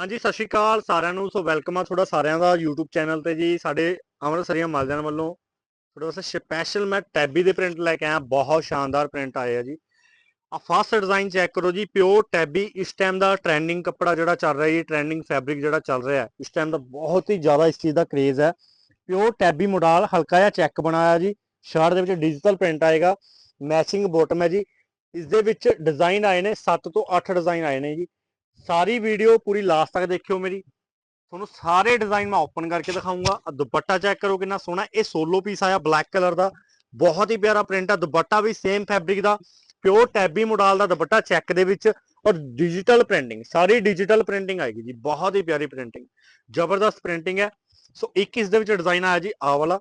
ਹਾਂਜੀ, ਸਤਿ ਸ਼੍ਰੀ ਅਕਾਲ ਸਾਰਿਆਂ ਨੂੰ। ਸੋ ਵੈਲਕਮ ਆ ਤੁਹਾਡਾ ਸਾਰਿਆਂ ਦਾ YouTube ਚੈਨਲ ਤੇ ਜੀ, ਸਾਡੇ ਅੰਮ੍ਰਿਤਸਰੀਆਂ ਮਾਲਜਾਨ ਵੱਲੋਂ। ਤੁਹਾਡੇ ਵਾਸਤੇ ਸਪੈਸ਼ਲ ਮੈਂ ਟੈਬੀ ਦੇ ਪ੍ਰਿੰਟ ਲੈ ਕੇ ਆਇਆ, ਬਹੁਤ ਸ਼ਾਨਦਾਰ ਪ੍ਰਿੰਟ ਆਏ ਆ ਜੀ। ਆ ਫਸਟ ਡਿਜ਼ਾਈਨ ਚੈੱਕ ਕਰੋ ਜੀ ਪਿਓਰ ਟੈਬੀ, ਇਸ ਟਾਈਮ ਦਾ ਟ੍ਰੈਂਡਿੰਗ ਕੱਪੜਾ ਜਿਹੜਾ ਚੱਲ ਰਿਹਾ ਜੀ ਟ੍ਰੈਂਡਿੰਗ ਫੈਬਰਿਕ ਜਿਹੜਾ ਚੱਲ ਰਿਹਾ, ਇਸ ਟਾਈਮ ਦਾ ਬਹੁਤ ਹੀ ਜ਼ਿਆਦਾ ਇਸ ਚੀਜ਼ ਦਾ ਕਰੇਜ਼ ਹੈ। ਪਿਓਰ ਟੈਬੀ ਮੋਡਲ ਹਲਕਾ ਜਿਹਾ ਚੈੱਕ ਬਣਾਇਆ ਜੀ ਸ਼ਰਟ ਦੇ ਵਿੱਚ ਡਿਜੀਟਲ ਪ੍ਰਿੰਟ ਆਏਗਾ ਮੈਚਿੰਗ ਬੋਟਮ ਹੈ ਜੀ। ਇਸ ਦੇ ਵਿੱਚ ਡਿਜ਼ਾਈਨ ਆਏ ਨੇ 7 ਤੋਂ 8 ਡਿਜ਼ਾਈਨ ਆਏ ਨੇ ਜੀ। ਸਾਰੀ ਵੀਡੀਓ ਪੂਰੀ ਲਾਸਟ ਤੱਕ ਦੇਖਿਓ ਮੇਰੀ। ਤੁਹਾਨੂੰ ਸਾਰੇ ਡਿਜ਼ਾਈਨ ਮੈਂ ਓਪਨ ਕਰਕੇ ਦਿਖਾਉਂਗਾ ਆ ਦੁਪੱਟਾ ਚੈੱਕ ਕਰੋ ਕਿੰਨਾ ਸੋਹਣਾ। ਇਹ ਸੋਲੋ ਪੀਸ ਆਇਆ ਬਲੈਕ ਕਲਰ ਦਾ। ਬਹੁਤ ਹੀ ਪਿਆਰਾ ਪ੍ਰਿੰਟ ਆ। ਦੁਪੱਟਾ ਵੀ ਸੇਮ ਫੈਬਰਿਕ ਦਾ। ਪਿਓਰ ਟੈਬੀ ਮੋਡਲ ਦਾ ਦੁਪੱਟਾ ਚੈੱਕ ਦੇ ਵਿੱਚ। ਔਰ ਡਿਜੀਟਲ ਪ੍ਰਿੰਟਿੰਗ ਸਾਰੀ ਡਿਜੀਟਲ ਪ੍ਰਿੰਟਿੰਗ ਆਏਗੀ ਜੀ। ਬਹੁਤ ਹੀ ਪਿਆਰੀ ਪ੍ਰਿੰਟਿੰਗ ਜ਼ਬਰਦਸਤ ਪ੍ਰਿੰਟਿੰਗ ਹੈ। ਸੋ ਇੱਕ ਇਸ ਦੇ ਵਿੱਚ ਡਿਜ਼ਾਈਨ ਆਇਆ ਜੀ ਆ ਵਾਲਾ।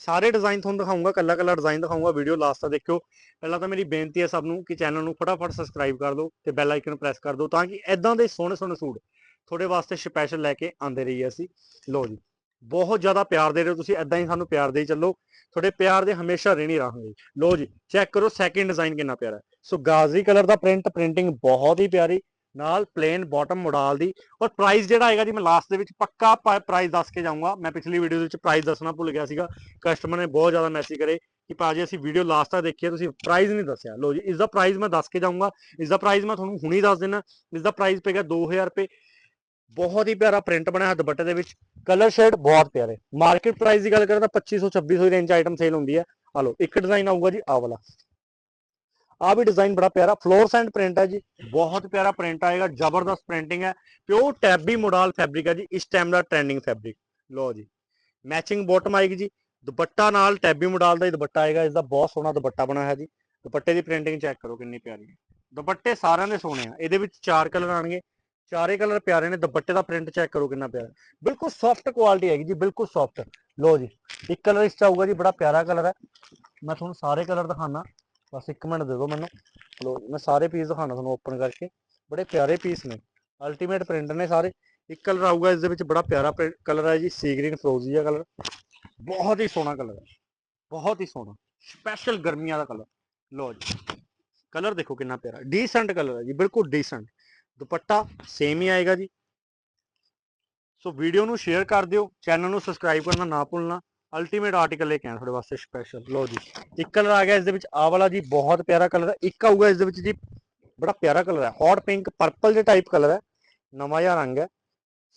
ਸਾਰੇ ਡਿਜ਼ਾਈਨ ਤੁਹਾਨੂੰ ਦਿਖਾਉਂਗਾ ਕੱਲਾ ਕੱਲਾ ਡਿਜ਼ਾਈਨ ਦਿਖਾਉਂਗਾ ਵੀਡੀਓ ਲਾਸਟ ਤੱਕ ਦੇਖਿਓ। ਪਹਿਲਾਂ ਤਾਂ ਮੇਰੀ ਬੇਨਤੀ ਹੈ ਸਭ ਨੂੰ ਕਿ ਚੈਨਲ ਨੂੰ ਫਟਾਫਟ ਸਬਸਕ੍ਰਾਈਬ ਕਰ ਦਿਓ ਤੇ ਬੈਲ ਆਈਕਨ ਪ੍ਰੈਸ ਕਰ ਦਿਓ ਤਾਂ ਕਿ ਐਦਾਂ ਦੇ ਸੋਹਣੇ ਸੋਹਣੇ ਸੂਟ ਤੁਹਾਡੇ ਵਾਸਤੇ ਸਪੈਸ਼ਲ ਲੈ ਕੇ ਆਂਦੇ ਰਹੀਏ ਅਸੀਂ। ਲਓ ਜੀ, ਬਹੁਤ ਜ਼ਿਆਦਾ ਪਿਆਰ ਦੇ ਰਹੇ ਹੋ ਤੁਸੀਂ ਐਦਾਂ ਹੀ ਸਾਨੂੰ ਪਿਆਰ ਦੇਈ ਚੱਲੋ। ਤੁਹਾਡੇ ਪਿਆਰ ਦੇ ਹਮੇਸ਼ਾ ਰਹਿਣੀ ਰਹਾਂਗੇ ਲਓ ਜੀ ਚੈੱਕ ਕਰੋ ਸੈਕਿੰਡ ਡਿਜ਼ਾਈਨ ਕਿੰਨਾ ਪਿਆਰਾ ਹੈ। ਸੋ ਗਾਜ਼ਰੀ ਕਲਰ ਦਾ ਪ੍ਰਿੰਟ ਪ੍ਰਿੰਟਿੰਗ ਬਹੁਤ ਹੀ ਪਿਆਰੀ। ਨਾਲ ਪਲੇਨ ਬਾਟਮ ਮੋਡਲ ਦੀ। ਔਰ ਪ੍ਰਾਈਸ ਜਿਹੜਾ ਆਏਗਾ ਜੀ, ਮੈਂ ਲਾਸਟ ਦੇ ਵਿੱਚ ਪੱਕਾ ਪ੍ਰਾਈਸ ਦੱਸ ਕੇ ਜਾਊਂਗਾ। ਮੈਂ ਪਿਛਲੀ ਵੀਡੀਓ ਦੇ ਵਿੱਚ ਪ੍ਰਾਈਸ ਦੱਸਣਾ ਭੁੱਲ ਗਿਆ ਸੀਗਾ। ਕਸਟਮਰ ਨੇ ਬਹੁਤ ਜ਼ਿਆਦਾ ਮੈਸੇਜ ਕਰੇ ਕਿ ਭਾਜੀ ਅਸੀਂ ਵੀਡੀਓ ਲਾਸਟ ਤੱਕ ਦੇਖੀਏ ਤੁਸੀਂ ਪ੍ਰਾਈਸ ਨਹੀਂ ਦੱਸਿਆ। ਲੋ ਜੀ, ਇਸ ਦਾ ਪ੍ਰਾਈਸ ਮੈਂ ਦੱਸ ਕੇ ਜਾਊਂਗਾ। ਇਸ ਦਾ ਪ੍ਰਾਈਸ ਮੈਂ ਤੁਹਾਨੂੰ ਹੁਣੀ ਦੱਸ ਦਿੰਦਾ ਇਸ ਦਾ ਪ੍ਰਾਈਸ ਪਏਗਾ 2000 ਰੁਪਏ। ਬਹੁਤ ਹੀ ਪਿਆਰਾ ਪ੍ਰਿੰਟ ਬਣਿਆ ਹੈ ਦੁਪੱਟੇ ਦੇ ਵਿੱਚ। ਕਲਰ ਸ਼ੇਡ ਬਹੁਤ ਪਿਆਰੇ। ਮਾਰਕੀਟ ਪ੍ਰਾਈਸ ਦੀ ਗੱਲ ਕਰਾਂ ਤਾਂ 2500 2600 ਰੇਂਜ ਆਈਟਮ ਸੇਲ ਹੁੰਦੀ ਹੈ। ਆ ਲਓ, ਇੱਕ ਡਿਜ਼ਾਈਨ ਆਊਗਾ ਜੀ ਆ ਵਾਲਾ। ਆ ਵੀ ਡਿਜ਼ਾਈਨ ਬੜਾ ਪਿਆਰਾ ਫਲੋਰਸੈਂਡ ਪ੍ਰਿੰਟ ਹੈ ਜੀ। ਬਹੁਤ ਪਿਆਰਾ ਪ੍ਰਿੰਟ ਆਏਗਾ, ਜ਼ਬਰਦਸਤ ਪ੍ਰਿੰਟਿੰਗ ਹੈ। ਪਿਓਰ ਟੈਬੀ ਮੋਡਲ ਫੈਬਰਿਕ ਹੈ ਜੀ, ਇਸ ਟਾਈਮ ਦਾ ਟ੍ਰੈਂਡਿੰਗ ਫੈਬਰਿਕ ਲਓ ਜੀ ਮੈਚਿੰਗ ਬਾਟਮ ਆਏਗੀ ਜੀ, ਦੁਪੱਟਾ ਨਾਲ ਟੈਬੀ ਮੋਡਲ ਦਾ ਹੀ ਦੁਪੱਟਾ ਆਏਗਾ ਇਸ ਦਾ ਬਹੁਤ ਸੋਹਣਾ ਦੁਪੱਟਾ ਬਣਾਇਆ ਹੈ ਜੀ। ਦੁਪੱਟੇ ਦੀ ਪ੍ਰਿੰਟਿੰਗ ਚੈੱਕ ਕਰੋ ਕਿੰਨੀ ਪਿਆਰੀ ਹੈ। ਦੁਪੱਟੇ ਸਾਰਿਆਂ ਦੇ ਸੋਹਣੇ ਆ, ਇਹਦੇ ਵਿੱਚ ਚਾਰ ਕਲਰ ਆਣਗੇ ਚਾਰੇ ਕਲਰ ਪਿਆਰੇ ਨੇ, ਦੁਪੱਟੇ ਦਾ ਪ੍ਰਿੰਟ ਚੈੱਕ ਕਰੋ ਕਿੰਨਾ ਪਿਆਰਾ। ਬਿਲਕੁਲ ਸੌਫਟ ਕੁਆਲਿਟੀ ਹੈਗੀ ਜੀ, ਬਿਲਕੁਲ ਸੌਫਟ ਲਓ ਜੀ, ਇੱਕ ਕਲਰ ਇਸ ਚ ਆਊਗਾ ਜੀ, ਬੜਾ ਪਿਆਰਾ ਕਲਰ ਹੈ। ਮੈਂ ਤੁਹਾਨੂੰ ਸਾਰੇ ਕਲਰ ਦਿਖਾਣਾ ਬਸ ਇੱਕ ਮਿੰਟ ਦੇ ਦਿਓ ਮੈਨੂੰ। ਲਓ ਜੀ, ਮੈਂ ਸਾਰੇ ਪੀਸ ਦਿਖਾਣਾ ਤੁਹਾਨੂੰ ਓਪਨ ਕਰਕੇ। ਬੜੇ ਪਿਆਰੇ ਪੀਸ ਨੇ। ਅਲਟੀਮੇਟ ਪ੍ਰਿੰਟ ਨੇ ਸਾਰੇ। ਇੱਕ ਕਲਰ ਆਊਗਾ ਇਸ ਦੇ ਵਿੱਚ ਬੜਾ ਪਿਆਰਾ ਕਲਰ ਹੈ ਜੀ ਸੀ ਗ੍ਰੀਨ ਫਰੋਜ਼ੀ ਦਾ ਕਲਰ ਬਹੁਤ ਹੀ ਸੋਹਣਾ ਕਲਰ ਹੈ। ਬਹੁਤ ਹੀ ਸੋਹਣਾ। ਸਪੈਸ਼ਲ ਗਰਮੀਆਂ ਦਾ ਕਲਰ ਲਓ ਜੀ ਕਲਰ ਦੇਖੋ ਕਿੰਨਾ ਪਿਆਰਾ। ਡੀਸੈਂਟ ਕਲਰ ਹੈ ਜੀ ਬਿਲਕੁਲ ਡੀਸੈਂਟ ਦੁਪੱਟਾ ਸੇਮ ਹੀ ਆਏਗਾ ਜੀ। ਸੋ ਵੀਡੀਓ ਨੂੰ ਸ਼ੇਅਰ ਕਰ ਦਿਓ। ਚੈਨਲ ਨੂੰ ਸਬਸਕ੍ਰਾਈਬ ਕਰਨਾ ਨਾ ਭੁੱਲਣਾ। ਅਲਟੀਮੇਟ ਆਰਟੀਕਲ ਲੈ ਕੇ ਆਇਆ ਤੁਹਾਡੇ ਵਾਸਤੇ ਸਪੈਸ਼ਲ ਲਓ ਜੀ, ਇੱਕ ਕਲਰ ਆ ਗਿਆ ਇਸ ਦੇ ਵਿੱਚ, ਆਹ ਵਾਲਾ ਜੀ ਬਹੁਤ ਪਿਆਰਾ ਕਲਰ ਹੈ। ਇੱਕ ਆਊਗਾ ਇਸ ਦੇ ਵਿੱਚ ਜੀ, ਬੜਾ ਪਿਆਰਾ ਕਲਰ ਹੈ। ਹੌਟ ਪਿੰਕ ਪਰਪਲ ਦੇ ਟਾਈਪ ਕਲਰ ਹੈ। ਨਵਾਂ ਜਿਹਾ ਰੰਗ ਹੈ।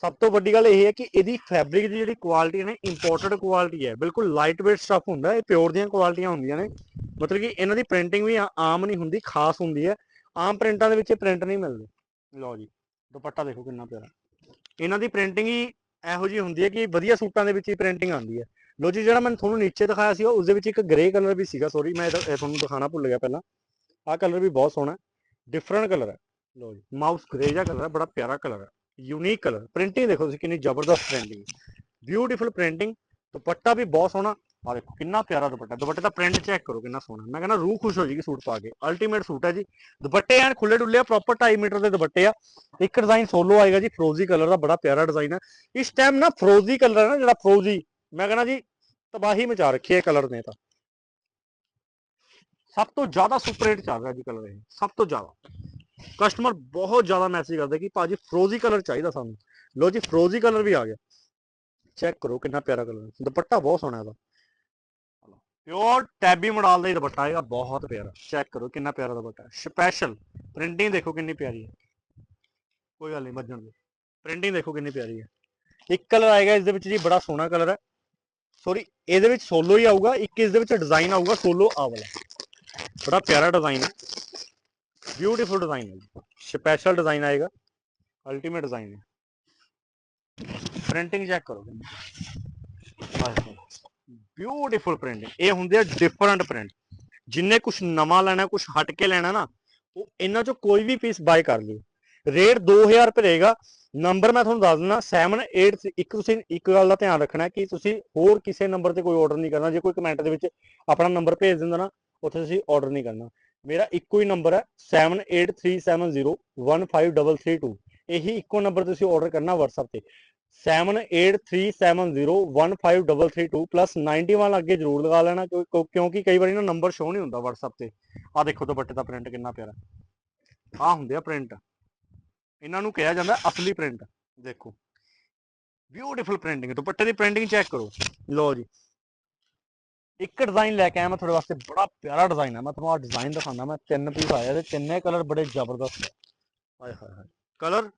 ਸਭ ਤੋਂ ਵੱਡੀ ਗੱਲ ਇਹ ਹੈ ਕਿ ਇਹਦੀ ਫੈਬਰਿਕ ਦੀ ਜਿਹੜੀ ਕੁਆਲਿਟੀ ਹੈ ਨਾ ਇੰਪੋਰਟਡ ਕੁਆਲਿਟੀ ਹੈ। ਬਿਲਕੁਲ ਲਾਈਟ weight ਸਟਫ ਹੁੰਦਾ ਇਹ ਪਿਓਰ ਦੀਆਂ ਕੁਆਲਿਟੀਆਂ ਹੁੰਦੀਆਂ ਨੇ। ਮਤਲਬ ਕਿ ਇਹਨਾਂ ਦੀ ਪ੍ਰਿੰਟਿੰਗ ਵੀ ਆਮ ਨਹੀਂ ਹੁੰਦੀ, ਖਾਸ ਹੁੰਦੀ ਹੈ। ਆਮ ਪ੍ਰਿੰਟਾਂ ਦੇ ਵਿੱਚ ਇਹ ਪ੍ਰਿੰਟ ਨਹੀਂ ਮਿਲਦੇ। ਲਓ ਜੀ, ਦੁਪੱਟਾ ਦੇਖੋ ਕਿੰਨਾ ਪਿਆਰਾ। ਇਹਨਾਂ ਦੀ ਪ੍ਰਿੰਟਿੰਗ ਹੀ ਇਹੋ ਜਿਹੀ ਹੁੰਦੀ ਹੈ ਕਿ ਵਧੀਆ ਸੂਟਾਂ ਦੇ ਵਿੱਚ ਹੀ ਪ੍ਰਿੰਟਿੰਗ ਆਉਂਦੀ ਹੈ। ਲੋ ਜੀ, ਜਿਹੜਾ ਮੈਂ ਤੁਹਾਨੂੰ ਨੀਚੇ ਦਿਖਾਇਆ ਸੀ ਉਸ ਦੇ ਵਿੱਚ ਇੱਕ ਗ੍ਰੇ ਕਲਰ ਵੀ ਸੀਗਾ ਸੌਰੀ ਮੈਂ ਤੁਹਾਨੂੰ ਦਿਖਾਣਾ ਭੁੱਲ ਗਿਆ ਪਹਿਲਾਂ। ਆਹ ਕਲਰ ਵੀ ਬਹੁਤ ਸੋਹਣਾ ਡਿਫਰੈਂਟ ਕਲਰ ਹੈ। ਲੋ ਜੀ ਮਾਊਸ ਗ੍ਰੇ ਜਿਹਾ ਕਲਰ ਹੈ, ਬੜਾ ਪਿਆਰਾ ਕਲਰ ਹੈ। ਯੂਨੀਕ ਕਲਰ ਪ੍ਰਿੰਟਿੰਗ ਦੇਖੋ ਤੁਸੀਂ ਕਿੰਨੀ ਜ਼ਬਰਦਸਤ ਪ੍ਰਿੰਟਿੰਗ ਬਿਊਟੀਫੁਲ ਪ੍ਰਿੰਟਿੰਗ ਦੁਪੱਟਾ ਵੀ ਬਹੁਤ ਸੋਹਣਾ। ਆ ਦੇਖੋ, ਕਿੰਨਾ ਪਿਆਰਾ ਦੁਪੱਟਾ। ਦੁਪੱਟੇ ਦਾ ਪ੍ਰਿੰਟ ਚੈੱਕ ਕਰੋ, ਕਿੰਨਾ ਸੋਹਣਾ। ਮੈਂ ਕਹਿੰਦਾ ਰੂਹ ਖੁਸ਼ ਹੋ ਜਾਏਗੀ ਸੂਟ ਪਾ ਕੇ। ਅਲਟੀਮੇਟ ਸੂਟ ਹੈ ਜੀ। ਦੁਪੱਟੇ ਐਨ ਖੁੱਲੇ ਡੁੱਲੇ ਆ ਪ੍ਰੋਪਰ 2.5 ਮੀਟਰ ਦੇ ਦੁਪੱਟੇ ਆ। ਇੱਕ ਡਿਜ਼ਾਈਨ ਸੋਲੋ ਆਏਗਾ ਜੀ, ਫਰੋਜ਼ੀ ਕਲਰ ਦਾ ਬੜਾ ਪਿਆਰਾ ਡਿਜ਼ਾਈਨ ਹੈ। ਇਸ ਟਾਈਮ ਨਾ ਫਰੋਜ਼ੀ ਕਲਰ ਹੈ ਨਾ, ਜਿਹੜਾ ਫਰੋਜ਼ੀ ਮੈਂ ਕਹਿੰਦਾ ਜੀ ਤਬਾਹੀ ਮਚਾ ਰੱਖੀ ਹੈ ਕਲਰ ਨੇ ਤਾਂ ਸਭ ਤੋਂ ਜ਼ਿਆਦਾ ਸੁਪਰ ਹਿੱਟ ਚੱਲ ਰਿਹਾ ਜੀ ਕਲਰ ਇਹ ਸਭ ਤੋਂ ਜ਼ਿਆਦਾ ਕਸਟਮਰ ਬਹੁਤ ਜ਼ਿਆਦਾ ਮੈਸੇਜ ਕਰਦੇ ਕਿ ਭਾਜੀ ਫਰੋਜ਼ੀ ਕਲਰ ਚਾਹੀਦਾ ਸਾਨੂੰ ਲੋ ਜੀ ਫਰੋਜ਼ੀ ਕਲਰ ਵੀ ਆ ਗਿਆ ਚੈੱਕ ਕਰੋ ਕਿੰਨਾ ਪਿਆਰਾ ਕਲਰ ਦੁਪੱਟਾ ਬਹੁਤ ਸੋਹਣਾ ਇਹਦਾ ਪਿਓਰ ਟੈਬੀ ਮੋਡਲ ਦਾ ਹੀ ਦੁਪੱਟਾ ਹੈਗਾ ਬਹੁਤ ਪਿਆਰਾ ਚੈੱਕ ਕਰੋ ਕਿੰਨਾ ਪਿਆਰਾ ਦੁਪੱਟਾ ਸਪੈਸ਼ਲ ਪ੍ਰਿੰਟਿੰਗ ਦੇਖੋ ਕਿੰਨੀ ਪਿਆਰੀ ਹੈ ਕੋਈ ਗੱਲ ਨਹੀਂ ਵੱਜਣ ਦੇ ਪ੍ਰਿੰਟਿੰਗ ਦੇਖੋ ਕਿੰਨੀ ਪਿਆਰੀ ਹੈ ਇੱਕ ਕਲਰ ਆਏਗਾ ਇਸ ਦੇ ਵਿੱਚ ਜੀ ਬੜਾ ਸੋਹਣਾ ਕਲਰ ਹੈ ਸੌਰੀ ਇਹਦੇ ਵਿੱਚ ਸੋਲੋ ਹੀ ਆਊਗਾ, ਇੱਕ ਇਸ ਦੇ ਵਿੱਚ ਡਿਜ਼ਾਈਨ ਆਊਗਾ ਸੋਲੋ ਆ ਵਾਲਾ। ਬੜਾ ਪਿਆਰਾ ਡਿਜ਼ਾਈਨ ਹੈ। ਬਿਊਟੀਫੁਲ ਡਿਜ਼ਾਈਨ ਹੈ ਸਪੈਸ਼ਲ ਡਿਜ਼ਾਈਨ ਆਏਗਾ। ਅਲਟੀਮੇਟ ਡਿਜ਼ਾਈਨ ਹੈ। ਪ੍ਰਿੰਟਿੰਗ ਚੈੱਕ ਕਰੋ। ਬਿਊਟੀਫੁਲ ਪ੍ਰਿੰਟਿੰਗ ਇਹ ਹੁੰਦੇ ਆ ਡਿਫਰੈਂਟ ਪ੍ਰਿੰਟ ਜਿੰਨੇ ਕੁਝ ਨਵਾਂ ਲੈਣਾ ਕੁਝ ਹਟ ਕੇ ਲੈਣਾ ਨਾ, ਉਹ ਇਹਨਾਂ ਚੋਂ ਕੋਈ ਵੀ ਪੀਸ ਬਾਈ ਕਰ ਲਿਓ ਰੇਟ 2000 ਰੁਪਏ ਰਹੇਗਾ। ਨੰਬਰ ਮੈਂ ਤੁਹਾਨੂੰ ਦੱਸ ਦਿੰਦਾ 78 ਇੱਕ ਤੁਸੀਂ ਇੱਕ ਗੱਲ ਦਾ ਧਿਆਨ ਰੱਖਣਾ ਕਿ ਤੁਸੀਂ ਹੋਰ ਕਿਸੇ ਨੰਬਰ ਤੇ ਕੋਈ ਆਰਡਰ ਨਹੀਂ ਕਰਨਾ। ਜੇ ਕੋਈ ਕਮੈਂਟ ਦੇ ਵਿੱਚ ਆਪਣਾ ਨੰਬਰ ਭੇਜ ਦਿੰਦਾ ਨਾ, ਉੱਥੇ ਤੁਸੀਂ ਆਰਡਰ ਨਹੀਂ ਕਰਨਾ। ਮੇਰਾ ਇੱਕੋ ਹੀ ਨੰਬਰ ਹੈ 7837015332 ਇਹੀ ਇੱਕੋ ਨੰਬਰ ਤੁਸੀਂ ਆਰਡਰ ਕਰਨਾ WhatsApp ਤੇ। 7837015332 ਪਲੱਸ 91 ਅੱਗੇ ਜ਼ਰੂਰ ਲਗਾ ਲੈਣਾ ਕਿਉਂਕਿ ਕਈ ਵਾਰੀ ਨਾ ਨੰਬਰ ਸ਼ੋ ਨਹੀਂ ਹੁੰਦਾ WhatsApp ਤੇ। ਆ ਦੇਖੋ ਦੁਪੱਟੇ ਦਾ ਪ੍ਰਿੰਟ ਕਿੰਨਾ ਪਿਆਰਾ। ਆ ਹੁੰਦੇ ਆ ਪ੍ਰਿੰਟ ਇਹਨਾਂ ਨੂੰ ਕਿਹਾ ਜਾਂਦਾ ਅਸਲੀ ਪ੍ਰਿੰਟ ਦੇਖੋ। ਬਿਊਟੀਫੁਲ ਪ੍ਰਿੰਟਿੰਗ ਦੁਪੱਟੇ ਦੀ ਪ੍ਰਿੰਟਿੰਗ ਚੈੱਕ ਕਰੋ। ਲਓ ਜੀ। ਇੱਕ ਡਿਜ਼ਾਈਨ ਲੈ ਕੇ ਆਇਆ ਮੈਂ ਤੁਹਾਡੇ ਵਾਸਤੇ, ਬੜਾ ਪਿਆਰਾ ਡਿਜ਼ਾਈਨ ਹੈ ਮੈਂ ਤੁਹਾਨੂੰ ਆ ਡਿਜ਼ਾਈਨ ਦਿਖਾਉਂਦਾ, ਮੈਂ ਤਿੰਨ ਪੀਸ ਆਏ ਤੇ ਤਿੰਨੇ ਕਲਰ ਬੜੇ ਜ਼ਬਰਦਸਤ ਹੈ ਹਾਏ ਹਾਏ ਹਾਏ। ਕਲਰ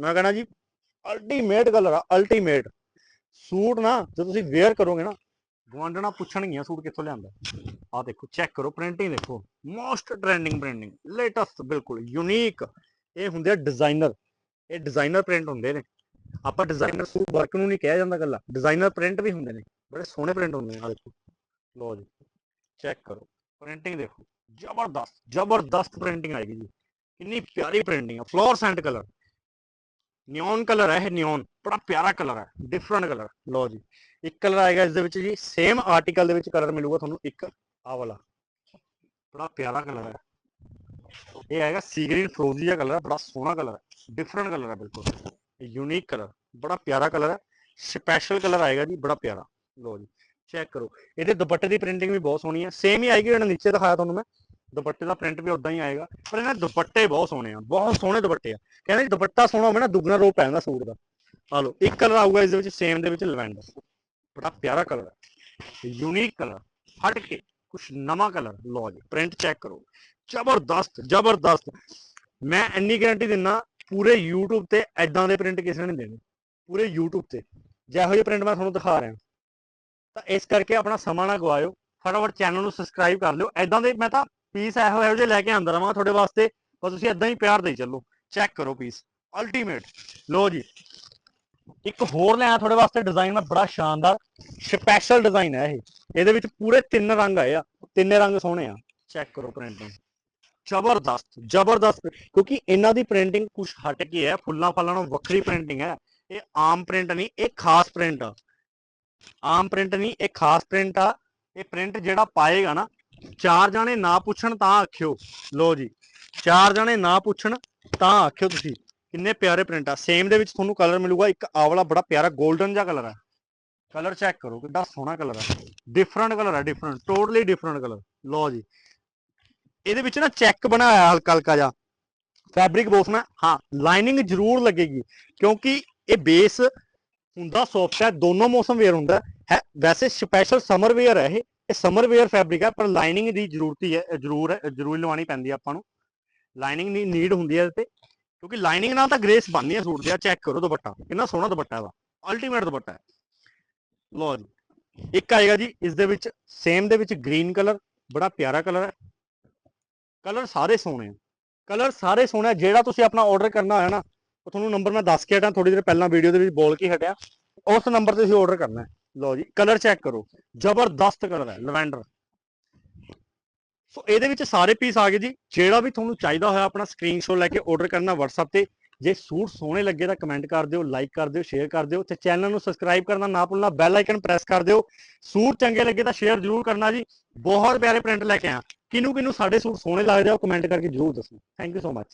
ਮੈਂ ਕਹਣਾ ਜੀ ਅਲਟੀਮੇਟ ਕਲਰ ਆ ਅਲਟੀਮੇਟ ਸੂਟ ਨਾ ਜੇ ਤੁਸੀਂ ਵੇਅਰ ਕਰੋਗੇ ਨਾ ਗਵਾਂਢਣਾ ਪੁੱਛਣਗੀਆਂ ਸੂਟ ਕਿੱਥੋਂ ਲਿਆਂਦਾ। ਆ ਦੇਖੋ ਚੈੱਕ ਕਰੋ ਪ੍ਰਿੰਟਿੰਗ ਦੇਖੋ। ਮੋਸਟ ਟ੍ਰੈਂਡਿੰਗ ਪ੍ਰਿੰਟਿੰਗ ਲੇਟੈਸਟ ਬਿਲਕੁਲ ਯੂਨੀਕ ਇਹ ਹੁੰਦੇ ਆ ਡਿਜ਼ਾਈਨਰ ਇਹ ਡਿਜ਼ਾਈਨਰ ਪ੍ਰਿੰਟ ਹੁੰਦੇ ਨੇ। ਆਪਾਂ ਡਿਜ਼ਾਈਨਰ ਸੂਟ ਵਰਕ ਨੂੰ ਨਹੀਂ ਕਿਹਾ ਜਾਂਦਾ ਗੱਲਾਂ ਡਿਜ਼ਾਈਨਰ ਪ੍ਰਿੰਟ ਵੀ ਹੁੰਦੇ ਨੇ, ਬੜੇ ਸੋਹਣੇ ਪ੍ਰਿੰਟ ਹੁੰਦੇ ਨੇ ਆ ਦੇਖੋ ਲਓ ਜੀ ਚੈੱਕ ਕਰੋ ਪ੍ਰਿੰਟਿੰਗ ਦੇਖੋ, ਜ਼ਬਰਦਸਤ ਜ਼ਬਰਦਸਤ ਪ੍ਰਿੰਟਿੰਗ ਆਏਗੀ ਜੀ। ਕਿੰਨੀ ਪਿਆਰੀ ਪ੍ਰਿੰਟਿੰਗ ਆ ਫਲੋਰਸੈਂਟ ਕਲਰ ਨਿਓਨ ਕਲਰ ਹੈ ਇਹ ਨਿਓਨ ਬੜਾ ਪਿਆਰਾ ਕਲਰ ਹੈ ਡਿਫਰੈਂਟ ਕਲਰ ਲਓ ਜੀ, ਇੱਕ ਕਲਰ ਆਏਗਾ ਇਸ ਦੇ ਵਿੱਚ ਜੀ ਸੇਮ ਆਰਟੀਕਲ ਦੇ ਵਿੱਚ ਕਲਰ ਮਿਲੂਗਾ ਤੁਹਾਨੂੰ ਇੱਕ ਆ ਵਾਲਾ। ਬੜਾ ਪਿਆਰਾ ਕਲਰ ਹੈ ਇਹ ਹੈਗਾ ਸੀ ਗ੍ਰੀਨ ਫਰੋਜ਼ੀ ਜਿਹਾ ਕਲਰ ਹੈ, ਬੜਾ ਸੋਹਣਾ ਕਲਰ ਹੈ ਡਿਫਰੈਂਟ ਕਲਰ ਹੈ ਬਿਲਕੁਲ। ਯੂਨੀਕ ਕਲਰ ਬੜਾ ਪਿਆਰਾ ਕਲਰ ਹੈ। ਸਪੈਸ਼ਲ ਕਲਰ ਆਏਗਾ ਜੀ, ਬੜਾ ਪਿਆਰਾ। ਲਓ ਜੀ ਚੈੱਕ ਕਰੋ। ਇਹਦੇ ਦੁਪੱਟੇ ਦੀ ਪ੍ਰਿੰਟਿੰਗ ਵੀ ਬਹੁਤ ਸੋਹਣੀ ਹੈ। ਸੇਮ ਹੀ ਆਏਗੀ ਜਿਹੜਾ ਨੀਚੇ ਦਿਖਾਇਆ ਤੁਹਾਨੂੰ ਮੈਂ। ਦੁਪੱਟੇ ਦਾ ਪ੍ਰਿੰਟ ਵੀ ਉਦਾਂ ਹੀ ਆਏਗਾ। ਪਰ ਇਹਨਾਂ ਦੇ ਦੁਪੱਟੇ ਬਹੁਤ ਸੋਹਣੇ ਆ, ਬਹੁਤ ਸੋਹਣੇ ਦੁਪੱਟੇ ਆ। ਕਹਿੰਦੇ ਜੀ, ਦੁਪੱਟਾ ਸੋਹਣਾ ਹੋਵੇ ਨਾ, ਦੁੱਗਣਾ ਰੋਪ ਪੈਂਦਾ ਸੂਟ ਦਾ। ਆ ਲਓ, ਇੱਕ ਕਲਰ ਆਊਗਾ ਇਸ ਦੇ ਵਿੱਚ ਸੇਮ ਦੇ ਵਿੱਚ, ਲਵੈਂਡਰ। ਬੜਾ ਪਿਆਰਾ ਕਲਰ ਹੈ। ਯੂਨੀਕ ਕਲਰ ਹਟ ਕੇ। ਕੁਛ ਨਵਾਂ ਕਲਰ ਲਓ ਜੀ ਪ੍ਰਿੰਟ ਚੈੱਕ ਕਰੋ। ਜ਼ਬਰਦਸਤ ਜ਼ਬਰਦਸਤ। ਮੈਂ ਇੰਨੀ ਗਾਰੰਟੀ ਦਿੰਨਾ, ਪੂਰੇ YouTube ਤੇ ਐਦਾਂ ਦੇ ਪ੍ਰਿੰਟ ਕਿਸੇ ਨੇ ਨਹੀਂ ਦੇਣੇ। ਪੂਰੇ YouTube ਤੇ। ਜਿਹੋ ਜਿਹੇ ਪ੍ਰਿੰਟ ਮੈਂ ਤੁਹਾਨੂੰ ਦਿਖਾ ਰਿਹਾ। ਤਾਂ ਇਸ ਕਰਕੇ ਆਪਣਾ ਸਮਾਂ ਨਾ ਗਵਾਇਓ। ਫਟਾਫਟ ਚੈਨਲ ਨੂੰ ਸਬਸਕ੍ਰਾਈਬ ਕਰ ਲਿਓ। ਐਦਾਂ ਦੇ ਮੈਂ ਤਾਂ ਪੀਸ ਇਹੋ ਇਹੋ ਜਿਹੇ ਲੈ ਕੇ ਆਂਦਾ ਰਵਾਂ ਤੁਹਾਡੇ ਵਾਸਤੇ। ਬਸ ਤੁਸੀਂ ਐਦਾਂ ਹੀ ਪਿਆਰ ਦੇਈ ਚੱਲੋ। ਚੈੱਕ ਕਰੋ ਪੀਸ ਅਲਟੀਮੇਟ ਲੋ ਜੀ। ਇੱਕ ਹੋਰ ਲਿਆ ਤੁਹਾਡੇ ਵਾਸਤੇ ਡਿਜ਼ਾਈਨ ਮੈਂ ਬੜਾ ਸ਼ਾਨਦਾਰ ਸਪੈਸ਼ਲ ਡਿਜ਼ਾਈਨ ਹੈ ਇਹ। ਇਹਦੇ ਵਿੱਚ ਪੂਰੇ ਤਿੰਨ ਰੰਗ ਆਏ ਆ ਤਿੰਨੇ ਰੰਗ ਸੋਹਣੇ ਆ। ਚੈੱਕ ਕਰੋ ਪ੍ਰਿੰਟਿੰਗ ਜ਼ਬਰਦਸਤ ਜ਼ਬਰਦਸਤ ਕਿਉਂਕਿ ਇਹਨਾਂ ਦੀ ਪ੍ਰਿੰਟਿੰਗ ਕੁਝ ਹਟ ਕੇ ਹੈ ਫੁੱਲਾਂ ਫਲਾਂ ਨੂੰ ਵੱਖਰੀ ਪ੍ਰਿੰਟਿੰਗ ਹੈ ਇਹ ਆਮ ਪ੍ਰਿੰਟ ਨਹੀਂ ਇਹ ਖਾਸ ਪ੍ਰਿੰਟ ਆ। ਆਮ ਪ੍ਰਿੰਟ ਨਹੀਂ ਇਹ ਖਾਸ ਪ੍ਰਿੰਟ ਆ। ਇਹ ਪ੍ਰਿੰਟ ਜਿਹੜਾ ਪਾਏਗਾ ਨਾ ਚਾਰ ਜਾਣੇ ਨਾ ਪੁੱਛਣ ਤਾਂ ਆਖਿਓ। ਲੋ ਜੀ ਚਾਰ ਜਾਣੇ ਨਾ ਪੁੱਛਣ ਤਾਂ ਆਖਿਓ ਤੁਸੀਂ। ਕਿੰਨੇ ਪਿਆਰੇ ਪ੍ਰਿੰਟ ਆ। ਸੇਮ ਦੇ ਵਿੱਚ ਤੁਹਾਨੂੰ ਕਲਰ ਮਿਲੂਗਾ। ਇੱਕ ਆਵਲਾ ਬੜਾ ਪਿਆਰਾ 골ਡਨ ਜਿਹਾ ਕਲਰ ਹੈ ਕਲਰ ਚੈੱਕ ਕਰੋ ਕਿੰਨਾ ਸੋਹਣਾ ਕਲਰ ਹੈ ਡਿਫਰੈਂਟ ਕਲਰ ਹੈ ਡਿਫਰੈਂਟ ਟੋਟਲੀ ਡਿਫਰੈਂਟ ਕਲਰ ਲਓ ਜੀ। ਇਹਦੇ ਵਿੱਚ ਨਾ ਚੈੱਕ ਬਣਾਇਆ ਹਲਕਾ ਹਲਕਾ ਜਿਹਾ। ਫੈਬਰਿਕ ਬੋਸਣਾ ਹਾਂ ਲਾਈਨਿੰਗ ਜ਼ਰੂਰ ਲੱਗੇਗੀ। ਕਿਉਂਕਿ ਇਹ ਬੇਸ ਹੁੰਦਾ ਸੌਫਟ ਹੈ, ਦੋਨੋਂ ਮੌਸਮ ਵੇਅਰ ਹੁੰਦਾ ਹੈ। ਵੈਸੇ ਸਪੈਸ਼ਲ ਸਮਰ ਵੇਅਰ ਹੈ ਇਹ। ਇਹ ਸਮਰ ਵੇਅਰ ਫੈਬਰਿਕ ਹੈ ਪਰ ਲਾਈਨਿੰਗ ਦੀ ਜ਼ਰੂਰਤ ਹੈ, ਜ਼ਰੂਰ ਹੈ, ਜ਼ਰੂਰ ਲਵਾਉਣੀ ਪੈਂਦੀ ਹੈ ਆਪਾਂ ਨੂੰ। ਲਾਈਨਿੰਗ ਦੀ ਨੀਡ ਹੁੰਦੀ ਹੈ ਤੇ। ਕਿਉਂਕਿ ਲਾਈਨਿੰਗ ਨਾਲ ਤਾਂ ਗ੍ਰੇਸ ਬਣਦੀ ਹੈ ਸੂਟ ਦੀ ਆ ਚੈੱਕ ਕਰੋ ਦੁਪੱਟਾ, ਕਿੰਨਾ ਸੋਹਣਾ ਦੁਪੱਟਾ ਇਹਦਾ ਅਲਟੀਮੇਟ ਦੁਪੱਟਾ ਹੈ। ਲੋ ਜੀ, ਇੱਕ ਆਏਗਾ ਜੀ, ਇਸ ਦੇ ਵਿੱਚ ਸੇਮ ਦੇ ਵਿੱਚ ਗ੍ਰੀਨ ਕਲਰ ਬੜਾ ਪਿਆਰਾ ਕਲਰ ਹੈ। ਕਲਰ ਸਾਰੇ ਸੋਹਣੇ ਆ। ਕਲਰ ਸਾਰੇ ਸੋਹਣੇ ਆ, ਜਿਹੜਾ ਤੁਸੀਂ ਆਪਣਾ ਆਰਡਰ ਕਰਨਾ ਹੋਇਆ ਨਾ, ਉਹ ਤੁਹਾਨੂੰ ਨੰਬਰ ਮੈਂ ਦੱਸ ਕੇ ਹਟਾਂ ਥੋੜੀ ਦੇਰ ਪਹਿਲਾਂ ਵੀਡੀਓ ਦੇ ਵਿੱਚ ਬੋਲ ਕੇ ਹਟਿਆ। ਉਸ ਨੰਬਰ ਤੇ ਤੁਸੀਂ ਆਰਡਰ ਕਰਨਾ ਹੈ। ਲਓ ਜੀ ਕਲਰ ਚੈੱਕ ਕਰੋ। ਜ਼ਬਰਦਸਤ ਕਲਰ ਹੈ, ਲਵੈਂਡਰ। ਸੋ ਇਹਦੇ ਵਿੱਚ ਸਾਰੇ ਪੀਸ ਆ ਗਏ ਜੀ। ਜਿਹੜਾ ਵੀ ਤੁਹਾਨੂੰ ਚਾਹੀਦਾ ਹੋਇਆ ਆਪਣਾ ਸਕਰੀਨਸ਼ਾਟ ਲੈ ਕੇ ਆਰਡਰ ਕਰਨਾ WhatsApp ਤੇ। ਜੇ ਸੂਟ ਸੋਹਣੇ ਲੱਗੇ ਤਾਂ ਕਮੈਂਟ ਕਰ ਦਿਓ ਲਾਈਕ ਕਰ ਦਿਓ ਸ਼ੇਅਰ ਕਰ ਦਿਓ। ਤੇ ਚੈਨਲ ਨੂੰ ਸਬਸਕ੍ਰਾਈਬ ਕਰਨਾ ਨਾ ਭੁੱਲਣਾ ਬੈਲ ਆਈਕਨ ਪ੍ਰੈਸ ਕਰ ਦਿਓ। ਸੂਟ ਚੰਗੇ ਲੱਗੇ ਤਾਂ ਸ਼ੇਅਰ ਜ਼ਰੂਰ ਕਰਨਾ ਜੀ। ਬਹੁਤ ਪਿਆਰੇ ਪ੍ਰਿੰਟ ਲੈ ਕੇ ਆਇਆ। ਕਿਨੂੰ ਕਿਨੂੰ ਸਾਡੇ ਸੂਟ ਸੋਹਣੇ ਲੱਗਦੇ ਆ ਉਹ ਕਮੈਂਟ ਕਰਕੇ ਜ਼ਰੂਰ ਦੱਸੋ ਥੈਂਕ ਯੂ ਸੋ ਮਚ